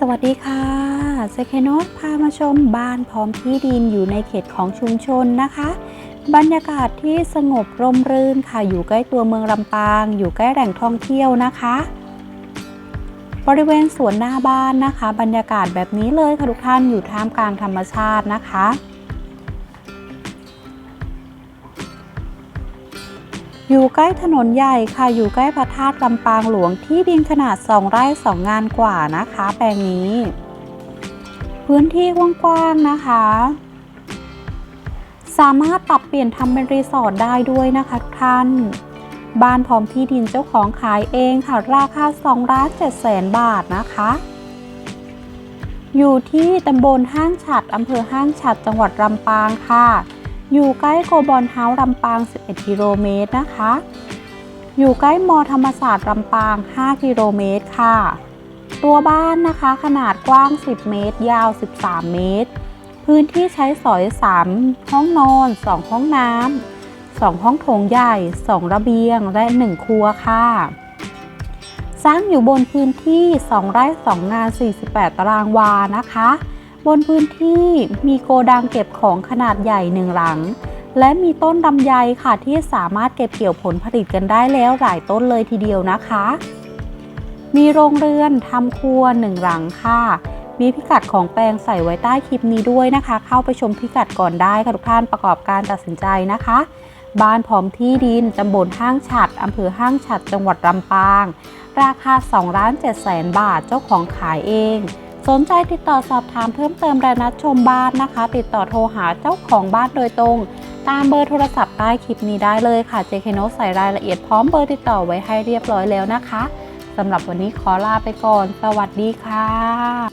สวัสดีค่ะเซเคโนตพามาชมบ้านพร้อมที่ดินอยู่ในเขตของชุมชนนะคะ บรรยากาศที่สงบร่มรื่นค่ะ อยู่ใกล้ตัวเมืองลำปาง อยู่ใกล้แหล่งท่องเที่ยวนะคะ บริเวณสวนหน้าบ้านนะคะ บรรยากาศแบบนี้เลยค่ะทุกท่านอยู่ท่ามกลางธรรมชาตินะคะ อยู่ใกล้ถนนใหญ่ค่ะ อยู่ใกล้พระธาตุลำปางหลวงที่ดินขนาด 2 ไร่ 2 งานกว่านะคะ แปลงนี้ พื้นที่กว้างๆนะคะ สามารถปรับเปลี่ยนทำเป็นรีสอร์ทได้ด้วยนะคะทุกท่าน บ้านพร้อมที่ดินเจ้าของขายเองค่ะ ราคา2ล้าน7แสนบาทนะคะ อยู่ที่ตำบลห้างฉัดอำเภอห้างฉัดจังหวัดลำปางค่ะ อยู่ใกล้โกบอลเฮาส์ลำปาง 11 กิโลเมตรนะคะ อยู่ใกล้มอธรรมศาสตร์ลำปาง 5 กิโลเมตรค่ะ ตัวบ้านนะคะขนาดกว้าง 10 เมตร ยาว 13 เมตร พื้นที่ใช้สอย 3 ห้องนอน 2 ห้องน้ำ 2 ห้องโถงใหญ่ 2 ระเบียง และ 1 ครัวค่ะ สร้างอยู่บนพื้นที่ 2 ไร่ 2 งาน 48 ตารางวานะคะ บนพื้นที่มีโกดังเก็บของขนาดใหญ่หนึ่งหลัง และมีต้นลำไยค่ะที่สามารถเก็บเกี่ยวผลผลิตกันได้แล้วหลายต้นเลยทีเดียวนะคะ มีโรงเรือนทำครัวหนึ่งหลังค่ะ มีพิกัดของแปลงใส่ไว้ใต้คลิปนี้ด้วยนะคะ เข้าไปชมพิกัดก่อนได้ค่ะทุกท่านประกอบการตัดสินใจนะคะ บ้านพร้อมที่ดินตำบลห้างฉัดอำเภอห้างฉัดจังหวัดลำปาง ราคา2ล้าน7แสนบาทเจ้าของขายเอง สนใจติดต่อสอบถามเพิ่มเติมและนัดชมบ้านนะคะ ติดต่อโทรหาเจ้าของบ้านโดยตรง ตามเบอร์โทรศัพท์ใต้คลิปนี้ได้เลยค่ะเจคโนใส่รายละเอียดพร้อมเบอร์ติดต่อไว้ให้เรียบร้อยแล้วนะคะสำหรับวันนี้ขอลาไปก่อน สวัสดีค่ะ